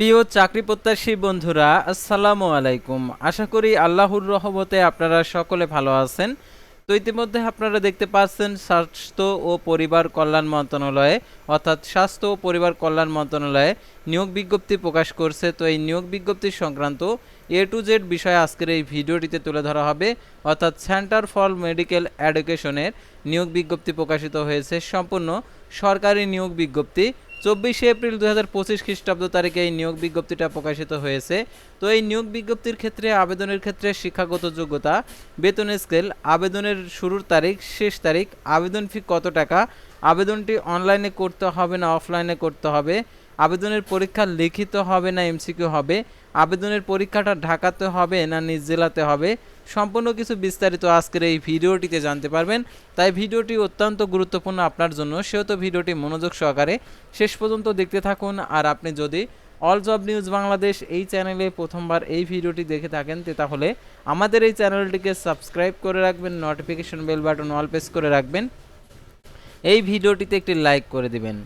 প্রিয় চাকরি প্রত্যাশী বন্ধুরা, আসসালামু আলাইকুম। আশা করি আল্লাহর রহমতে আপনারা সকলে ভালো আছেন। তো ইতিমধ্যে আপনারা দেখতে পাচ্ছেন, স্বাস্থ্য ও পরিবার কল্যাণ মন্ত্রণালয়ে, অর্থাৎ স্বাস্থ্য ও পরিবার কল্যাণ মন্ত্রণালয়ে নিয়োগ বিজ্ঞপ্তি প্রকাশ করছে। তো এই নিয়োগ বিজ্ঞপ্তি সংক্রান্ত এ টু জেড বিষয়ে আজকের এই ভিডিওটিতে তুলে ধরা হবে। অর্থাৎ সেন্টার ফর মেডিকেল এডুকেশনের নিয়োগ বিজ্ঞপ্তি প্রকাশিত হয়েছে। সম্পূর্ণ সরকারি নিয়োগ বিজ্ঞপ্তি চব্বিশে এপ্রিল দু হাজার পঁচিশ খ্রিস্টাব্দ তারিখে এই নিয়োগ বিজ্ঞপ্তিটা প্রকাশিত হয়েছে। তো এই নিয়োগ বিজ্ঞপ্তির ক্ষেত্রে, আবেদনের ক্ষেত্রে শিক্ষাগত যোগ্যতা, বেতন স্কেল, আবেদনের শুরুর তারিখ, শেষ তারিখ, আবেদন ফি কত টাকা, আবেদনটি অনলাইনে করতে হবে না অফলাইনে করতে হবে আবেদনের পরীক্ষা লিখিত হবে না এমসিকিউ হবে। আবেদনের পরীক্ষাটা ঢাকাতে হবে না, নিজ জেলাতে হবে? সম্পূর্ণ কিছু বিস্তারিত আজকের এই ভিডিওটিতে জানতে পারবেন। তাই ভিডিওটি অত্যন্ত গুরুত্বপূর্ণ আপনার জন্য। সেহেতু ভিডিওটি মনোযোগ সহকারে শেষ পর্যন্ত দেখতে থাকুন। আর আপনি যদি অল জব নিউজ বাংলাদেশ এই চ্যানেলে প্রথমবার এই ভিডিওটি দেখে থাকেন তাহলে আমাদের এই চ্যানেলটিকে সাবস্ক্রাইব করে রাখবেন notification bell button all press করে রাখবেন। এই ভিডিওটিতে একটি লাইক করে দিবেন।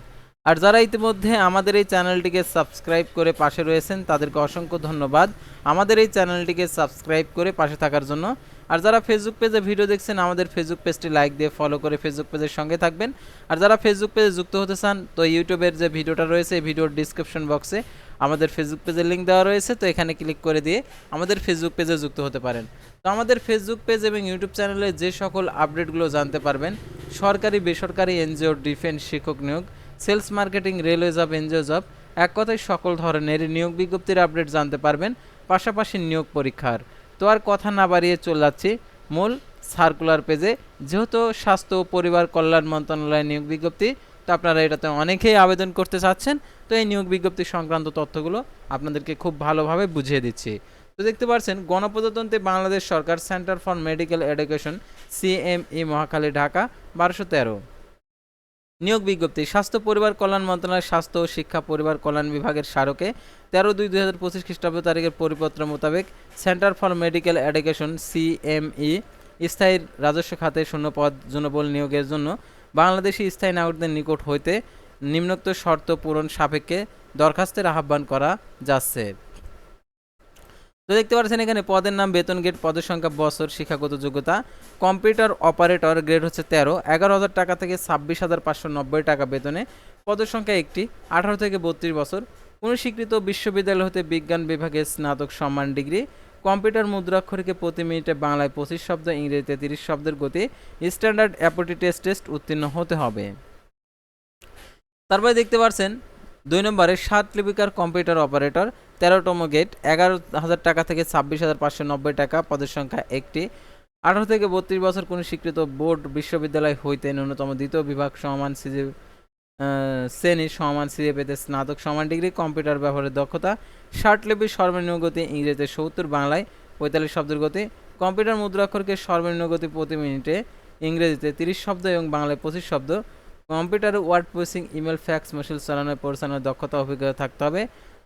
আর যারা ইতিমধ্যে আমাদের এই চ্যানেলটিকে সাবস্ক্রাইব করে পাশে রয়েছেন, তাদেরকে অসংখ্য ধন্যবাদ। আমাদের এই চ্যানেলটিকে সাবস্ক্রাইব করে পাশে থাকার জন্য। আর যারা ফেসবুক পেজে ভিডিও দেখছেন, আমাদের ফেসবুক পেজটি লাইক দিয়ে ফলো করে ফেসবুক পেজের সঙ্গে থাকবেন। আর যারা ফেসবুক পেজে যুক্ত হতে চান, তো ইউটিউবের যে ভিডিওটা রয়েছে, এই ভিডিওর ডিসক্রিপশন বক্সে আমাদের ফেসবুক পেজের লিঙ্ক দেওয়া রয়েছে। তো এখানে ক্লিক করে দিয়ে আমাদের ফেসবুক পেজে যুক্ত হতে পারেন। তো আমাদের ফেসবুক পেজ এবং ইউটিউব চ্যানেলে যে সকল আপডেটগুলো জানতে পারবেন, সরকারি, বেসরকারি এনজিও ডিফেন্স শিক্ষক নিয়োগ sales marketing, railway job, NGO job, এক কথায় সকল ধরনের নিয়োগ বিজ্ঞপ্তির আপডেট জানতে পারবেন, পাশাপাশি নিয়োগ পরীক্ষার। তো আর কথা না বাড়িয়ে চলে যাচ্ছি মূল সার্কুলার পেজে। যেহেতু স্বাস্থ্য ও পরিবার কল্যাণ মন্ত্রণালয়ের নিয়োগ বিজ্ঞপ্তি, তো আপনারা এটাতে অনেকেই আবেদন করতে চাচ্ছেন। তো এই নিয়োগ বিজ্ঞপ্তি সংক্রান্ত তথ্যগুলো আপনাদেরকে খুব ভালোভাবে বুঝিয়ে দিচ্ছি। তো দেখতে পাচ্ছেন, গণপ্রজাতন্ত্রী বাংলাদেশ সরকার centre for medical education, CME Mohakhali, Dhaka, বারোশো তেরো। নিয়োগ বিজ্ঞপ্তি, স্বাস্থ্য পরিবার কল্যাণ মন্ত্রণালয়ের স্বাস্থ্য ও শিক্ষা পরিবার কল্যাণ বিভাগের স্মারকে তেরো দুই দুই হাজার পঁচিশ খ্রিস্টাব্দ তারিখের পরিপত্র মোতাবেক centre for medical education, CME, স্থায়ী রাজস্ব খাতে শূন্য পদ জনবল নিয়োগের জন্য বাংলাদেশি স্থায়ী নাগরিকদের নিকট হইতে নিম্নোক্ত শর্ত পূরণ সাপেক্ষে দরখাস্তের আহ্বান করা যাচ্ছে। তো দেখতে পাচ্ছেন এখানে পদের নাম, বেতন গেট পদের সংখ্যা, বছর, শিক্ষাগত যোগ্যতা কম্পিউটার অপারেটর গ্রেড হচ্ছে তেরো, এগারো হাজার টাকা থেকে ছাব্বিশ হাজার পাঁচশো নব্বই টাকা বেতনে, পদের সংখ্যা একটি, আঠারো থেকে বত্রিশ বছর কোনো স্বীকৃত বিশ্ববিদ্যালয় হতে বিজ্ঞান বিভাগে স্নাতক সম্মান ডিগ্রি কম্পিউটার মুদ্রাক্ষরকে প্রতি মিনিটে বাংলায় পঁচিশ শব্দ, ইংরেজিতে তিরিশ শব্দের গতি স্ট্যান্ডার্ড অ্যাপটি টেস্ট টেস্ট উত্তীর্ণ হতে হবে। তারপরে দেখতে পাচ্ছেন, দুই নম্বরে সাত লিপিকার কম্পিউটার অপারেটর তেরোতম গেট এগারো হাজার টাকা থেকে ছাব্বিশ হাজার পাঁচশো নব্বই টাকা পদের সংখ্যা একটি। আঠারো থেকে বত্রিশ বছর কোনো স্বীকৃত বোর্ড বিশ্ববিদ্যালয় হইতে ন্যূনতম দ্বিতীয় বিভাগ সমান সিজে শ্রেণি সমান সিজে পেতে স্নাতক সমান ডিগ্রি, কম্পিউটার ব্যবহারের দক্ষতা, ষাট লিপি সর্বনিম্ন গতি, ইংরেজিতে সত্তর, বাংলায় পঁয়তাল্লিশ শব্দের গতি, কম্পিউটার মুদ্রাক্ষরকে সর্বনিম্ন গতি প্রতি মিনিটে, ইংরেজিতে তিরিশ শব্দ এবং বাংলায় পঁচিশ শব্দ। কম্পিউটারে word processing, email, fax, machine চালানোর পরিচালনার দক্ষতা অভিজ্ঞতা থাকতে হবে।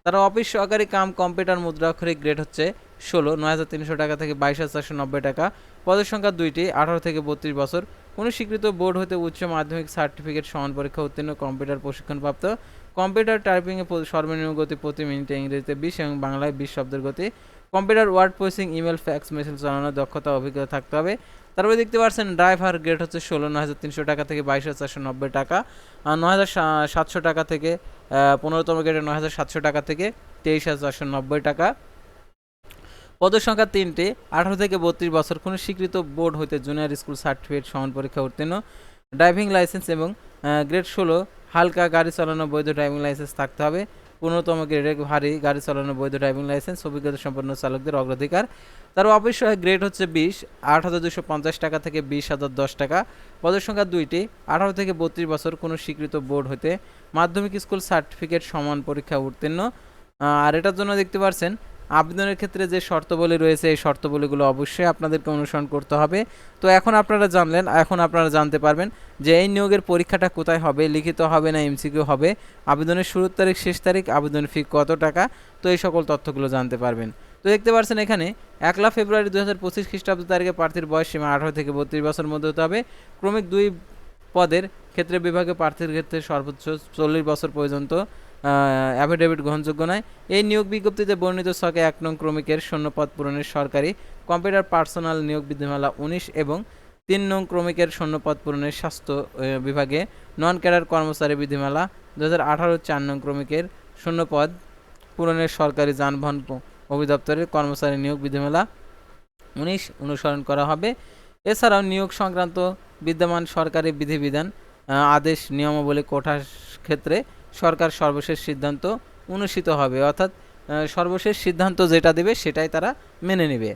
তারা অফিস সহকারী কাম কম্পিউটার মুদ্রাক্ষরিক গ্রেড হচ্ছে ষোলো, নয় হাজার তিনশো টাকা থেকে বাইশ হাজার চারশো নব্বই টাকা। পদের সংখ্যা দুইটি, আঠারো থেকে বত্রিশ বছর। কোনো স্বীকৃত বোর্ড হতে উচ্চ মাধ্যমিক সার্টিফিকেট সমান পরীক্ষা উত্তীর্ণ কম্পিউটার প্রশিক্ষণপ্রাপ্ত। কম্পিউটার টাইপিংয়ে সর্বনিম্ন গতি প্রতি মিনিটে ইংরেজিতে বিশ এবং বাংলায় বিশ শব্দের গতি। Computer word processing, email, fax machine চালানোর দক্ষতা, অভিজ্ঞতা থাকতে হবে। তারপরে দেখতে পাচ্ছেন, ড্রাইভার গ্রেড হচ্ছে ষোলো, নয় হাজার তিনশো টাকা থেকে বাইশ হাজার চারশো নব্বই টাকা। আর নয় হাজার সাতশো টাকা থেকে পনেরোতম গ্রেডে নয় হাজার সাতশো টাকা থেকে তেইশ হাজার চারশো নব্বই টাকা। পদের সংখ্যা তিনটি। আঠারো থেকে বত্রিশ বছর কোনো স্বীকৃত বোর্ড হইতে জুনিয়র স্কুল সার্টিফিকেট সমান পরীক্ষা উত্তীর্ণ। ড্রাইভিং লাইসেন্স এবং গ্রেড ষোলো, হালকা গাড়ি চালানো বৈধ ড্রাইভিং লাইসেন্স থাকতে হবে। পনেরোতম গ্রেডে ভারী গাড়ি চালানো বৈধ ড্রাইভিং লাইসেন্স অভিজ্ঞতা সম্পন্ন চালকদের অগ্রাধিকার। তার অফিস গ্রেড হচ্ছে বিশ, আট হাজার দুশো পঞ্চাশ টাকা থেকে বিশ হাজার দশ টাকা। পদের সংখ্যা দুইটি, আঠারো থেকে বত্রিশ বছর কোনো স্বীকৃত বোর্ড হতে মাধ্যমিক স্কুল সার্টিফিকেট সমান পরীক্ষা উত্তীর্ণ। আর এটার জন্য দেখতে পাচ্ছেন আবেদনের ক্ষেত্রে যে শর্তাবলী রয়েছে, এই শর্তাবলীগুলো অবশ্যই আপনাদেরকে অনুসরণ করতে হবে। তো এখন আপনারা জানলেন, এখন আপনারা জানতে পারবেন যে এই নিয়োগের পরীক্ষাটা কোথায় হবে, লিখিত হবে না, এমসিকিউ হবে, আবেদনের শুরুর তারিখ, শেষ তারিখ আবেদনের ফি কত টাকা, তো এই সকল তথ্যগুলো জানতে পারবেন। তো দেখতে পাচ্ছেন এখানে একলা ফেব্রুয়ারি দু হাজার পঁচিশ খ্রিস্টাব্দ তারিখে প্রার্থীর বয়স সীমা আঠারো থেকে বত্রিশ বছর মধ্যে হতে হবে। ক্রমিক দুই পদের ক্ষেত্রে বিভাগে প্রার্থীর ক্ষেত্রে সর্বোচ্চ চল্লিশ বছর পর্যন্ত অ্যাফিডেভিট গ্রহণযোগ্য নয়। এই নিয়োগ বিজ্ঞপ্তিতে বর্ণিত ছকে এক নং ক্রমিকের শূন্যপদ পূরণের সরকারি কম্পিউটার পার্সোনাল নিয়োগ বিধিমালা উনিশ এবং তিন নং ক্রমিকের শূন্যপদ পূরণের স্বাস্থ্য বিভাগে নন ক্যাডার কর্মচারী বিধিমালা দু হাজার আঠারো চার নং ক্রমিকের শূন্যপদ পূরণের সরকারি যানবাহন অধিদপ্তরের কর্মচারী নিয়োগ বিধিমালা উনিশ অনুসরণ করা হবে। এছাড়াও নিয়োগ সংক্রান্ত বিদ্যমান সরকারি বিধিবিধান আদেশ, নিয়মাবলী কোঠার ক্ষেত্রে সরকার সর্বশেষ সিদ্ধান্ত অনুষ্ঠিত হবে। অর্থাৎ সর্বশেষ সিদ্ধান্ত যেটা দেবে সেটাই তারা মেনে নেবে।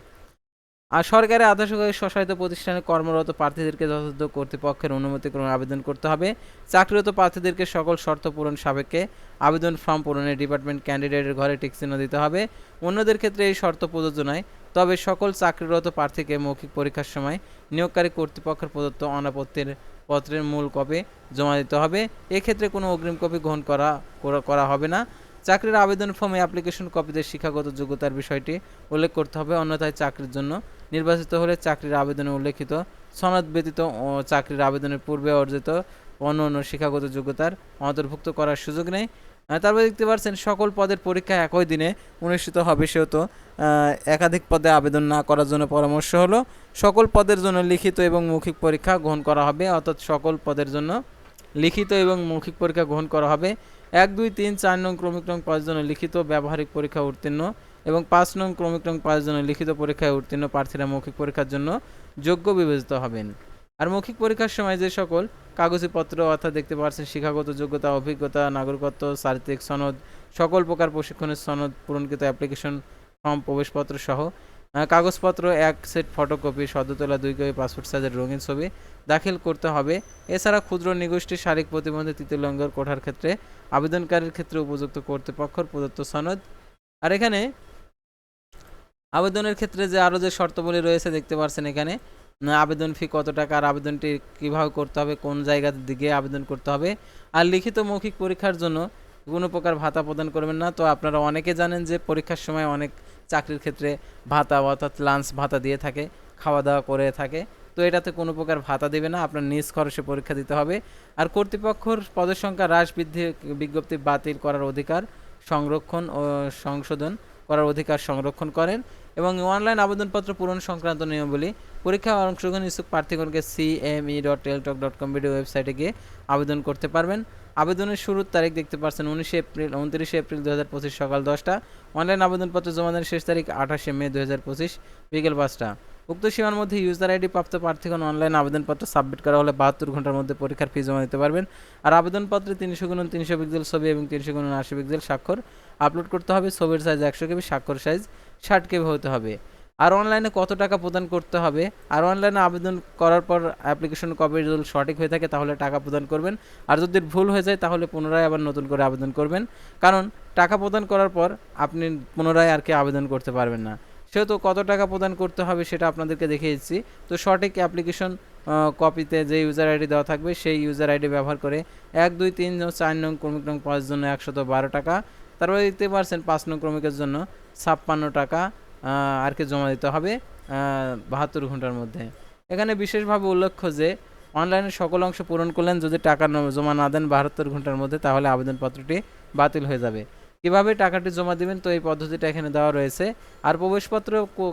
আর সরকারি আদর্শকারী স্বশাসিত প্রতিষ্ঠানে কর্মরত প্রার্থীদেরকে যথাযথ কর্তৃপক্ষের অনুমতিক্রমে আবেদন করতে হবে। চাকরিরত প্রার্থীদেরকে সকল শর্ত পূরণ সাপেক্ষে আবেদন ফর্ম পূরণে ডিপার্টমেন্ট ক্যান্ডিডেটের ঘরে টিক চিহ্ন দিতে হবে। অন্যদের ক্ষেত্রে এই শর্ত প্রযোজ্য নয়, তবে সকল চাকরিরত প্রার্থীকে মৌখিক পরীক্ষার সময় নিয়োগকারী কর্তৃপক্ষের প্রদত্ত অনাপত্তির পত্রের মূল কপি জমা দিতে হবে। এক্ষেত্রে কোনো অগ্রিম কপি গ্রহণ করা, করা- হবে না। চাকরির আবেদন ফর্মে অ্যাপ্লিকেশন কপিতে শিক্ষাগত যোগ্যতার বিষয়টি উল্লেখ করতে হবে। অন্যথায় চাকরির জন্য নির্বাচিত হলে চাকরির আবেদনে উল্লেখিত সনদ ব্যতীত চাকরির আবেদনের পূর্বে অর্জিত অন্য অন্য শিক্ষাগত যোগ্যতার অন্তর্ভুক্ত করার সুযোগ নেই। তারপর দেখতে পাচ্ছেন সকল পদের পরীক্ষা একই দিনে অনুষ্ঠিত হবে, সেহেতু একাধিক পদে আবেদন না করার জন্য পরামর্শ হলো, সকল পদের জন্য লিখিত এবং মৌখিক পরীক্ষা গ্রহণ করা হবে, অর্থাৎ সকল পদের জন্য লিখিত এবং মৌখিক পরীক্ষা গ্রহণ করা হবে। এক, দুই, তিন, চার নং ক্রমিক নং পাঁচ জন্য লিখিত ব্যবহারিক পরীক্ষা উত্তীর্ণ এবং পাঁচ নং ক্রমিক নং পাঁচ জন্য লিখিত পরীক্ষায় উত্তীর্ণ প্রার্থীরা মৌখিক পরীক্ষার জন্য যোগ্য বিবেচিত হবেন। আর মৌখিক পরীক্ষার সময় যে সকল কাগজপত্র অর্থাৎ দেখতে পাচ্ছেন, শিক্ষাগত যোগ্যতা, অভিজ্ঞতা, নাগরিকত্ব চারিত্রিক সনদ, সকল প্রকার প্রশিক্ষণের সনদ পূরণকৃত অ্যাপ্লিকেশন ফর্ম প্রবেশপত্র সহ কাগজপত্র, এক সেট ফটোকপি সদ্য তোলা দুই কপি পাসপোর্ট সাইজের রঙিন ছবি দাখিল করতে হবে। এছাড়া ক্ষুদ্র নিগোষ্ঠী শারীরিক প্রতিবন্ধী তৃতীয় লঙ্গর কোঠার ক্ষেত্রে আবেদনকারীর ক্ষেত্রে উপযুক্ত কর্তৃপক্ষের প্রদত্ত সনদ। আর এখানে আবেদনের ক্ষেত্রে যে আরও যে শর্তাবলী রয়েছে দেখতে পাচ্ছেন এখানে আবেদন ফি কত টাকা আর আবেদনটি কীভাবে করতে হবে, কোন জায়গার দিকে আবেদন করতে হবে আর লিখিত মৌখিক পরীক্ষার জন্য কোনো প্রকার ভাতা প্রদান করবেন না। তো আপনারা অনেকে জানেন যে পরীক্ষার সময় অনেক চাকরির ক্ষেত্রে ভাতা অর্থাৎ লাঞ্চ ভাতা দিয়ে থাকে খাওয়া দাওয়া করে থাকে। তো এটাতে কোনো প্রকার ভাতা দেবে না, আপনার নিজ খরচে পরীক্ষা দিতে হবে। আর কর্তৃপক্ষর পদের সংখ্যা হ্রাস বৃদ্ধি বিজ্ঞপ্তি বাতিল করার অধিকার সংরক্ষণ ও সংশোধন করার অধিকার সংরক্ষণ করেন এবং অনলাইন আবেদনপত্র পূরণ সংক্রান্ত নিয়মাবলী পরীক্ষায় অংশগ্রহণ ইচ্ছুক প্রার্থীগণকে CME dot Teletalk dot com video ওয়েবসাইটে গিয়ে আবেদন করতে পারবেন। আবেদনের শুরুর তারিখ দেখতে পাচ্ছেন উনিশে এপ্রিল, উনত্রিশে এপ্রিল দু হাজার পঁচিশ সকাল দশটা। অনলাইন আবেদনপত্র জমা দেওয়ার শেষ তারিখ আঠাশে মে দু হাজার পঁচিশ, বিকেল পাঁচটা। উক্ত সীমার মধ্যে ইউজার আইডি প্রাপ্ত প্রার্থীগণ অনলাইন আবেদনপত্র সাবমিট করা হলে বাহাত্তর ঘণ্টার মধ্যে পরীক্ষার ফি জমা দিতে পারবেন। আর আবেদনপত্রে তিনশো গুণ তিনশো পিক্সেল ছবি এবং তিনশো গুণ আশি পিক্সেল স্বাক্ষর আপলোড করতে হবে। ছবির সাইজ একশো কেবি, স্বাক্ষর সাইজ ষাট কেবি হতে হবে। আর অনলাইনে কত টাকা প্রদান করতে হবে? আর অনলাইনে আবেদন করার পর অ্যাপ্লিকেশন কপি যদি সঠিক হয়ে থাকে তাহলে টাকা প্রদান করবেন। আর যদি ভুল হয়ে যায় তাহলে পুনরায় আবার নতুন করে আবেদন করবেন। কারণ টাকা প্রদান করার পর আপনি পুনরায় আর কি আবেদন করতে পারবেন না। সেহেতু কত টাকা প্রদান করতে হবে সেটা আপনাদেরকে দেখিয়ে দিচ্ছি তো সঠিক অ্যাপ্লিকেশন কপিতে যে ইউজার আইডি দেওয়া থাকবে, সেই ইউজার আইডি ব্যবহার করে এক, দুই, তিন চার নং ক্রমিক নং পাঁচ জন্য একশত বারো টাকা। তারপরে দিতে পারছেন পাঁচ নং ক্রমিকের জন্য ছাপ্পান্ন টাকা আর কি জমা দিতে হবে বাহাত্তর ঘণ্টার মধ্যে। এখানে বিশেষভাবে উল্লেখ্য যে অনলাইনে সকল অংশ পূরণ করলেন। যদি টাকা জমা না দেন বাহাত্তর ঘণ্টার মধ্যে, তাহলে আবেদনপত্রটি বাতিল হয়ে যাবে। কীভাবে টাকাটি জমা দিবেন, তো এই পদ্ধতিটা এখানে দেওয়া রয়েছে। আর প্রবেশপত্র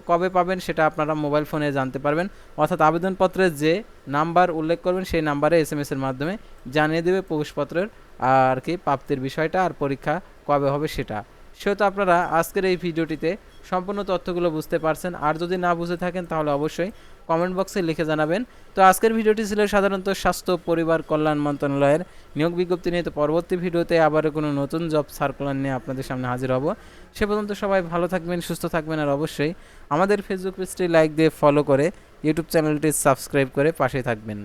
কবে পাবেন সেটা আপনারা মোবাইল ফোনে জানতে পারবেন। অর্থাৎ আবেদনপত্রের যে নাম্বার উল্লেখ করবেন, সেই নাম্বারে এস এম এসের মাধ্যমে জানিয়ে দেবে প্রবেশপত্রের আর কি প্রাপ্তির বিষয়টা আর পরীক্ষা কবে হবে সেটা। সেহেতু আপনারা আজকের এই ভিডিওটিতে সম্পূর্ণ তথ্যগুলো বুঝতে পারছেন। আর যদি না বুঝে থাকেন, তাহলে অবশ্যই কমেন্ট বক্সে লিখে জানাবেন। তো আজকের ভিডিওটি ছিল সাধারণত স্বাস্থ্য, পরিবার, কল্যাণ মন্ত্রণালয়ের নিয়োগ বিজ্ঞপ্তি নিয়ে। তো পরবর্তী ভিডিওতে আবারও কোনো নতুন জব সার্কুলার নিয়ে আপনাদের সামনে হাজির হব। সে পর্যন্ত সবাই ভালো থাকবেন, সুস্থ থাকবেন। আর অবশ্যই আমাদের ফেসবুক পেজটি লাইক দিয়ে ফলো করে ইউটিউব চ্যানেলটি সাবস্ক্রাইব করে পাশে থাকবেন।